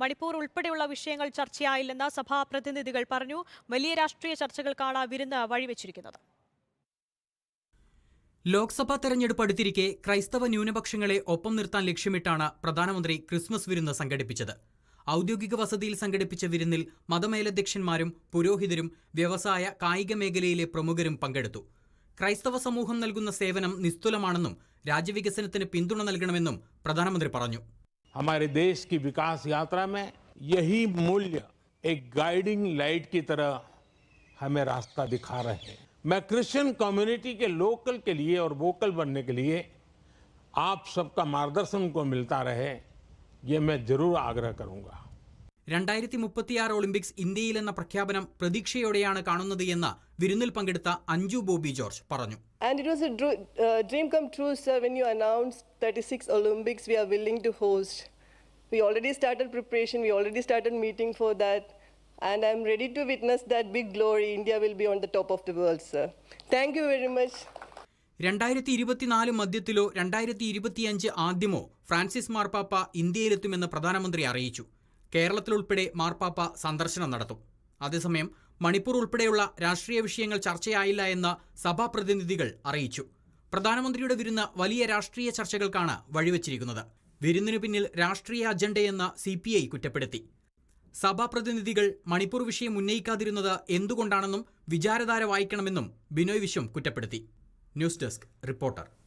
മണിപ്പൂർ ഉൾപ്പെടെയുള്ള വിഷയങ്ങൾ ചർച്ചയായില്ലെന്ന് സഭാ പ്രതിനിധികൾ പറഞ്ഞു. വലിയ രാഷ്ട്രീയ ചർച്ചകൾക്കാണ് വിരുന്ന് വഴിവെച്ചിരിക്കുന്നത്. ലോക്സഭാ തെരഞ്ഞെടുപ്പ് അടുത്തിരിക്കെ ക്രൈസ്തവ ന്യൂനപക്ഷങ്ങളെ ഒപ്പം നിർത്താൻ ലക്ഷ്യമിട്ടാണ് പ്രധാനമന്ത്രി ക്രിസ്മസ് വിരുന്ന് സംഘടിപ്പിച്ചത്. ഔദ്യോഗിക വസതിയിൽ സംഘടിപ്പിച്ച വിരുന്നിൽ മതമേലധ്യക്ഷന്മാരും പുരോഹിതരും വ്യവസായ കായിക മേഖലയിലെ പ്രമുഖരും പങ്കെടുത്തു. ക്രൈസ്തവ സമൂഹം നൽകുന്ന സേവനം നിസ്തുലമാണെന്നും രാജ്യവികസനത്തിന് പിന്തുണ നൽകണമെന്നും പ്രധാനമന്ത്രി പറഞ്ഞു. हमारे देश की विकास यात्रा में यही मूल्य एक गाइडिंग लाइट की तरह हमें रास्ता दिखा रहे हैं। मैं क्रिश्चियन कम्युनिटी के लोकल के लिए और वोकल बनने के लिए आप सबका मार्गदर्शन को मिलता रहे, ये मैं ज़रूर आग्रह करूँगा। രണ്ടായിരത്തി മുപ്പത്തിയാറ് ഒളിമ്പിക്സ് ഇന്ത്യയിലെന്ന പ്രഖ്യാപനം പ്രതീക്ഷയോടെയാണ് കാണുന്നത് എന്ന് വിരുന്നിൽ പങ്കെടുത്ത അഞ്ജു ബോബി ജോർജ് പറഞ്ഞു And it was a uh, dream come true, sir, when you announced 36 Olympics we are willing to host. We already started preparation, we already started meeting for that. And I'm ready to witness that big glory. India will be on the top of the world, sir. Thank you very much. രണ്ടായിരത്തി ഇരുപത്തിനാല് മധ്യത്തിലോ രണ്ടായിരത്തി ഇരുപത്തിയഞ്ച് ആദ്യമോ Francis മാർപ്പാപ്പ ഇന്ത്യയിലെത്തുമെന്ന് പ്രധാനമന്ത്രി അറിയിച്ചു കേരളത്തിലുൾപ്പെടെ മാർപ്പാപ്പ സന്ദർശനം നടത്തും. അതേസമയം മണിപ്പൂർ ഉൾപ്പെടെയുള്ള രാഷ്ട്രീയ വിഷയങ്ങൾ ചർച്ചയായില്ല എന്ന് സഭാ പ്രതിനിധികൾ അറിയിച്ചു. പ്രധാനമന്ത്രിയുടെ വിരുന്ന് വലിയ രാഷ്ട്രീയ ചർച്ചകൾക്കാണ് വഴിവെച്ചിരിക്കുന്നത്. വിരുന്നിനു പിന്നിൽ രാഷ്ട്രീയ അജണ്ടയെന്ന് സി പി ഐ കുറ്റപ്പെടുത്തി. സഭാ പ്രതിനിധികൾ മണിപ്പൂർ വിഷയം ഉന്നയിക്കാതിരുന്നത് എന്തുകൊണ്ടാണെന്നും വിചാരധാര വായിക്കണമെന്നും ബിനോയ് വിശ്വം കുറ്റപ്പെടുത്തി. News desk reporter.